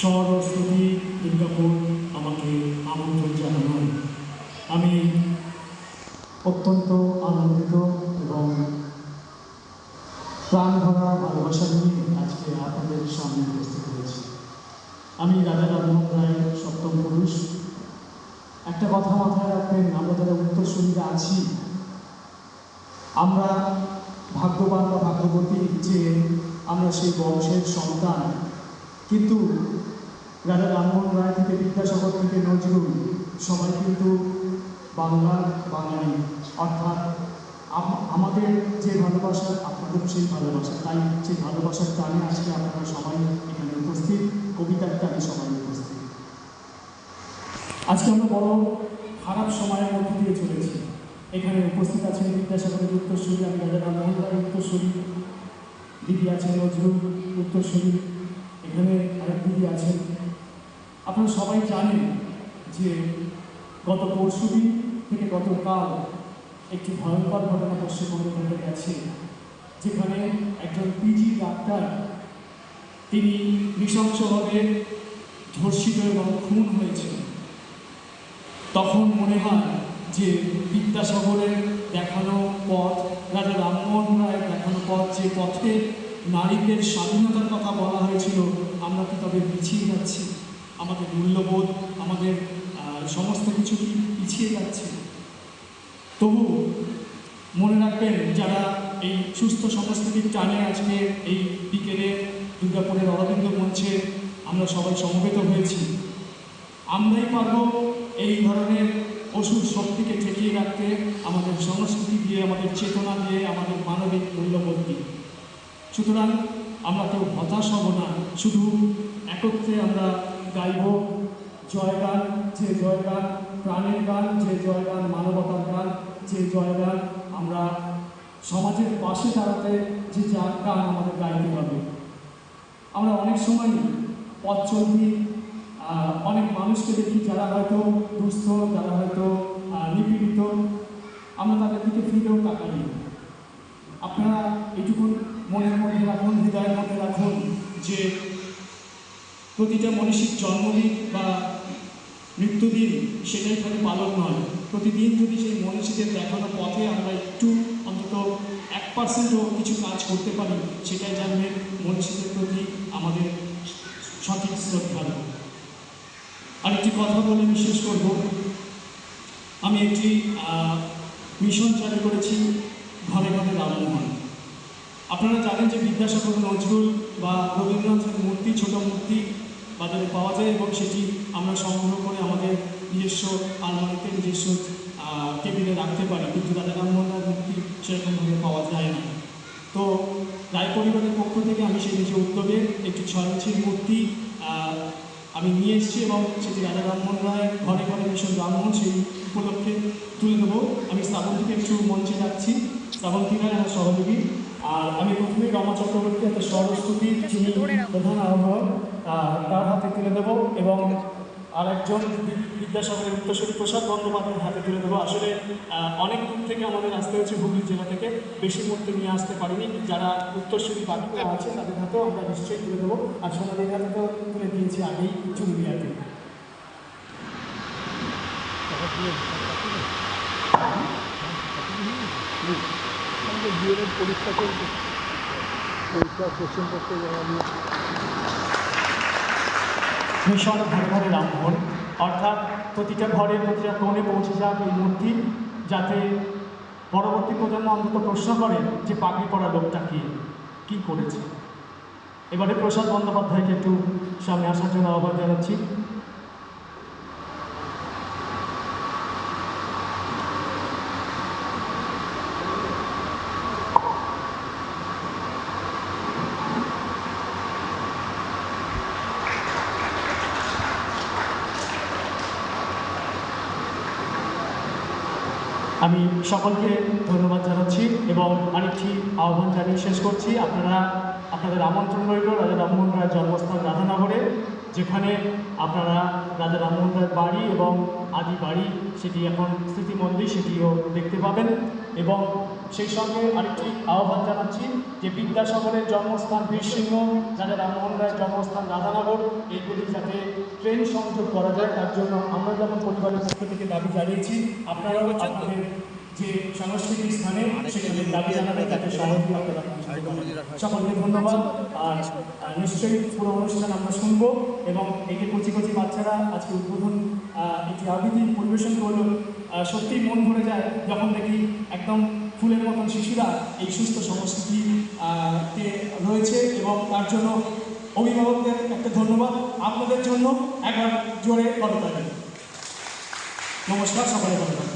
সরস্বতী দুর্গাপুর আমাকে আমন্ত্রণ জানানো আমি অত্যন্ত আনন্দিত এবং প্রাণ ভরা ভালোবাসা নিয়ে আজকে আপনাদের সামনে উপস্থিত হয়েছি। আমি রাজা রামমোহন রায়ের সপ্তম পুরুষ। একটা কথা মাথায় রাখবেন, আমরা যারা উত্তরসূরিরা আছি, আমরা ভাগ্যবান বা ভাগ্যবতী যে আমরা সেই বংশের সন্তান কিন্তু রাজা রামমোহন রায় থেকে বিদ্যাসাগর থেকে নজরুল, সবাই কিন্তু বাংলার বাঙালি। অর্থাৎ আমাদের যে ভালোবাসা, আপনাদেরও সেই ভালোবাসা। তাই সেই ভালোবাসার টানে আজকে আপনারা সবাই এখানে উপস্থিত। কবিতার টানে সবাই উপস্থিত। আজকে আমরা বড় খারাপ সময়ের মধ্যে দিয়ে চলেছি। এখানে উপস্থিত আছেন বিদ্যাসাগরের উত্তরসূরি, আমি রাজা রামমোহন রায় উত্তরসূরি, দিদি আছেন নজরুল উত্তরসূরি। এখানে আরেক দিদি আছেন। আপনারা সবাই জানেন যে গত পরশুদিন থেকে গতকাল একটি ভয়ঙ্কর ঘটনা পশ্চিমবঙ্গে ঘটে গেছে যেখানে একজন পিজি ডাক্তার, তিনি নৃশংসভাবে ধর্ষিত এবং খুন হয়েছেন। তখন মনে হয় যে বিদ্যাসাগরের দেখানো পথ, রাজা রামমোহন রায়ের দেখানো পথ যে পথে নারীদের স্বাধীনতার কথা বলা হয়েছিল, আমরা কি তবে পিছিয়ে যাচ্ছি? আমাদের মূল্যবোধ, আমাদের সমস্ত কিছু কি পিছিয়ে যাচ্ছে? তবু মনে রাখবেন, যারা এই সুস্থ সংস্কৃতির টানে আজকে এই বিকেলে দুর্গাপুরের অরবিন্দ মঞ্চে আমরা সবাই সমবেত হয়েছি, আমরাই পারব এই ধরনের অসুর শক্তিকে ঠেকিয়ে রাখতে, আমাদের সংস্কৃতি দিয়ে, আমাদের চেতনা দিয়ে, আমাদের মানবিক মূল্যবোধ দিয়ে। সুতরাং আমরা কেউ হতাশ হব না। শুধু একত্রে আমরা গাইব। জয়গান যে জয়গান প্রাণের গান, যে জয়গান মানবতার গান, যে জয়গান আমরা সমাজের পাশে দাঁড়াতে যে যা গান আমাদের গাইতে হবে। আমরা অনেক সময় পথ চলতি অনেক মানুষকে দেখি যারা হয়তো দুস্থ, যারা হয়তো নিপীড়িত। আমরা তাদের দিকে ফিরেও তাকাই। আপনারা এটুকু মনের মধ্যে রাখুন, হৃদয়ের মধ্যে রাখুন যে প্রতিটা মনীষীর জন্মদিন বা মৃত্যুদিন সেটাই খালি পালন নয়। প্রতিদিন যদি সেই মনীষীদের দেখানো পথে আমরা একটু অন্তত এক পার্সেন্টও কিছু কাজ করতে পারি, সেটাই জানবেন মনীষীদের প্রতি আমাদের সঠিক শ্রদ্ধা আরেকটি কথা বলে আমি শেষ করব। আমি একটি মিশন চালু করেছি ঘরে ঘরে রামমোহন। আপনারা জানেন যে বিদ্যাসাগর নজরুল বা রবীন্দ্রনাথের মূর্তি, ছোট মূর্তি বাজারে পাওয়া যায় এবং সেটি আমরা সংগ্রহ করে আমাদের নিজস্ব আলমারিতে, নিজস্ব টেবিলে রাখতে পারি। কিন্তু রাজা রামমোহনের মূর্তি সেরকমভাবে পাওয়া যায় না। তো রায় পরিবারের পক্ষ থেকে আমি সেই নিজে উদ্যোগে একটি ছয় ইঞ্চির মূর্তি আমি নিয়ে এসেছি এবং সেটি রাজা রামমোহন রায় ঘরে ঘরে মিশন রামমোহন সেই উপলক্ষে তুলে দেবো। আমি শ্রাবন্তীকে একটু মঞ্চে যাচ্ছি শ্রাবন্তী রায় আমার সহযোগী। আর আমি প্রথমেই রমা চক্রবর্তী একটা সরস্বতীর যিনি প্রধান আহ্বায়ক তার হাতে তুলে দেবো এবং আরেকজন বি- বিদ্যাসাগরের উত্তরসূরি প্রসাদ বন্দ্যোপাধ্যায়ের হাতে তুলে দেবো আসলে অনেক দূর থেকে আমাদের আসতে হচ্ছে হুগলি জেলা থেকে বেশি মূর্তি নিয়ে আসতে পারিনি যারা উত্তরসূরি বাকিরা আছে তাদের হাতেও আমরা নিশ্চয়ই তুলে দেবো আর সোনাদের হাতে তো তুলে দিয়েছি আগেই চুরুলিয়াতে আমাদের বিএলএড পরীক্ষা চলছে, পরীক্ষা কোশ্চেন করতে নিয়ে মিশন ঘরে ঘরে রামমোহন অর্থাৎ প্রতিটা ঘরে প্রতিটা কোণে পৌঁছে যাক এই মূর্তি, যাতে পরবর্তী প্রজন্ম অন্তত প্রশ্ন করে যে পাগড়ি পড়া লোকটা কি? কী করেছে? এবারে প্রসাদ বন্দ্যোপাধ্যায়কে একটু সামনে আসার জন্য আহ্বান জানাচ্ছি। আমি সকলকে ধন্যবাদ জানাচ্ছি এবং আরেকটি আহ্বান জানিয়ে শেষ করছি। আপনারা আপনাদের আমন্ত্রণ রইল রাজা রামমোহন রায়ের জন্মস্থান রাধানগরে, যেখানে আপনারা রাজা রামমোহন রায়ের বাড়ি এবং আদি বাড়ি, সেটি এখন স্মৃতিমন্দির, সেটিও দেখতে পাবেন এবং সেই সঙ্গে আরেকটি আহ্বান জানাচ্ছি যে বিদ্যাসাগরের জন্মস্থান বীরসিংহ যাতে রামমোহন রায়ের জন্মস্থান রাধানগর। এইগুলি যাতে ট্রেন সংযোগ করা যায় তার জন্য আমরা যেমন পরিবারের পক্ষ থেকে দাবি জানিয়েছি আপনারাও আপনাদের যে সাংস্কৃতিক স্থানে সেখানে দাবি জানাবেন তাকে আপনারা সকলকে ধন্যবাদ আর নিশ্চয়ই পুরো অনুষ্ঠান আমরা শুনব এবং যে কচি কচি বাচ্চারা আজকে উদ্বোধন একটি আবৃত্তি পরিবেশন করল আহ, সত্যিই মন ভরে যায় যখন দেখি একদম ফুলের মতন শিশুরা এই সুস্থ সংস্কৃতি তে রয়েছে এবং তার জন্য অভিভাবকদের একটা ধন্যবাদ। আপনাদের জন্য একবার জোরে করতালি নমস্কার, সকলে ধন্যবাদ